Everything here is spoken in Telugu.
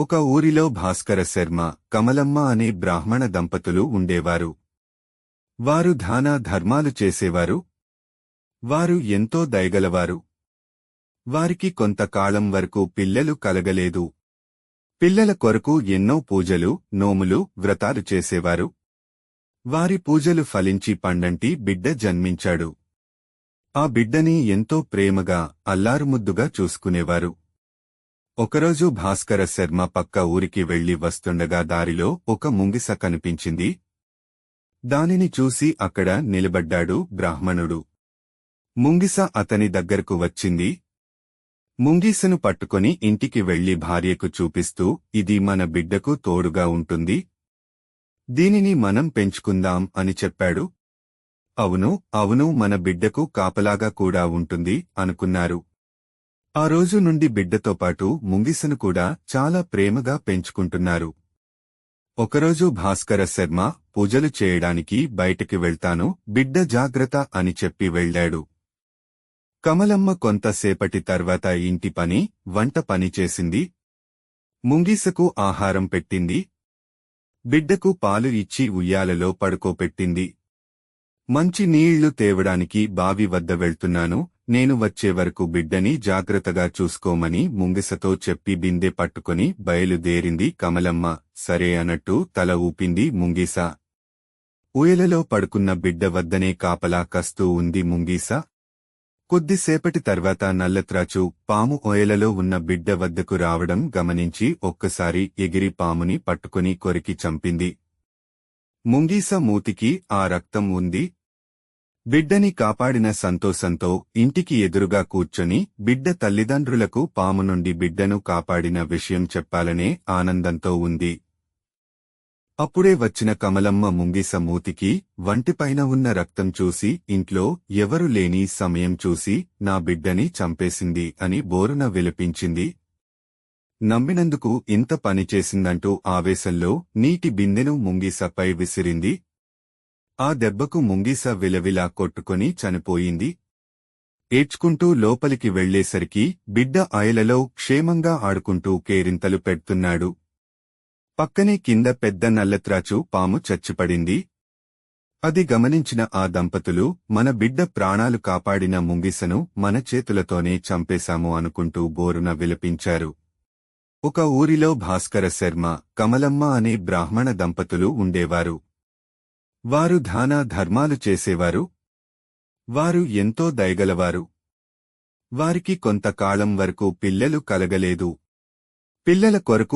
ఒక ఊరిలో భాస్కర శర్మ కమలమ్మ అనే బ్రాహ్మణ దంపతులు ఉండేవారు. వారు దాన ధర్మాలు చేసేవారు. వారు ఎంతో దయగలవారు. వారికి కొంతకాలం వరకు పిల్లలు కలగలేదు. పిల్లల కొరకు ఎన్నో పూజలు నోములు వ్రతాలు చేసేవారు. వారి పూజలు ఫలించి పండంటి బిడ్డ జన్మించాడు. ఆ బిడ్డని ఎంతో ప్రేమగా అల్లారుముద్దుగా చూసుకునేవారు. ఒకరోజు భాస్కర శర్మ పక్క ఊరికి వెళ్ళి వస్తుండగా దారిలో ఒక ముంగిస కనిపించింది. దానిని చూసి అక్కడ నిలబడ్డాడు బ్రాహ్మణుడు. ముంగిస అతని దగ్గరకు వచ్చింది. ముంగిసను పట్టుకొని ఇంటికి వెళ్ళి భార్యకు చూపిస్తూ ఇది మన బిడ్డకు తోడుగా ఉంటుంది. దీనిని మనం పెంచుకుందాం అని చెప్పాడు. అవును అవును మన బిడ్డకు కాపలాగా కూడా ఉంటుంది అనుకున్నారు. ఆ రోజు నుండి బిడ్డతో పాటు ముంగిసను కూడా చాలా ప్రేమగా పెంచుకుంటున్నారు. ఒకరోజు భాస్కర శర్మ పూజలు చేయడానికి బయటికి వెళ్తాను బిడ్డ జాగ్రత్త అని చెప్పి వెళ్ళాడు. కమలమ్మ కొంతసేపటి తర్వాత ఇంటి పని వంట పని చేసింది. ముంగీసకు ఆహారం పెట్టింది. బిడ్డకు పాలు ఇచ్చి ఉయ్యాలలో పడుకోపెట్టింది. మంచి నీళ్ళు తేవడానికి బావి వద్ద వెళ్తున్నాను నేను వచ్చే వరకు బిడ్డని జాగ్రత్తగా చూసుకోమని ముంగిసతో చెప్పి బిందె పట్టుకొని బయలుదేరింది కమలమ్మ. సరే అన్నట్టు తల ఊపింది ముంగీస. ఊయలలో పడుకున్న బిడ్డ వద్దనే కాపలా కస్తూ ఉంది ముంగీస. కొద్దిసేపటి తర్వాత నల్లత్రాచు పాము ఓయలలో ఉన్న బిడ్డ వద్దకు రావడం గమనించి ఒక్కసారి ఎగిరి పాముని పట్టుకుని కొరికి చంపింది. ముంగీస మూతికి ఆ రక్తం ఉంది బిడ్డని కాపాడిన సంతోషంతో ఇంటికి ఎదురుగా కూర్చొని బిడ్డ తల్లిదండ్రులకు పాము నుండి బిడ్డను కాపాడిన విషయం చెప్పాలనే ఆనందంతో ఉంది. అప్పుడే వచ్చిన కమలమ్మ ముంగిస మూతికి వంటిపైన ఉన్న రక్తం చూసి ఇంట్లో ఎవరు లేని సమయం చూసి నా బిడ్డని చంపేసింది అని బోరున విలపించింది. నమ్మినందుకు ఇంత పని చేసిందంటూ ఆవేశంలో నీటి బిందెను ముంగిసపై విసిరింది. ఆ దెబ్బకు ముంగీస విలవిలా కొట్టుకొని చనిపోయింది. ఏడ్చుకుంటూ లోపలికి వెళ్ళేసరికి బిడ్డ అయలలో క్షేమంగా ఆడుకుంటూ కేరింతలు పెడుతున్నాడు. పక్కనే కింద పెద్ద నల్లత్రాచు పాము చచ్చిపడింది. అది గమనించిన ఆ దంపతులు మన బిడ్డ ప్రాణాలు కాపాడిన ముంగిసను మన చేతులతోనే చంపేశాము అనుకుంటూ బోరున విలపించారు. ఒక ఊరిలో భాస్కర శర్మ కమలమ్మ అనే బ్రాహ్మణ దంపతులు ఉండేవారు. వారు దాన ధర్మాలు చేసేవారు? వారు ఎంతో దయగలవారు. వారికి కొంతకాలం వరకు పిల్లలు కలగలేదు. పిల్లల కొరకు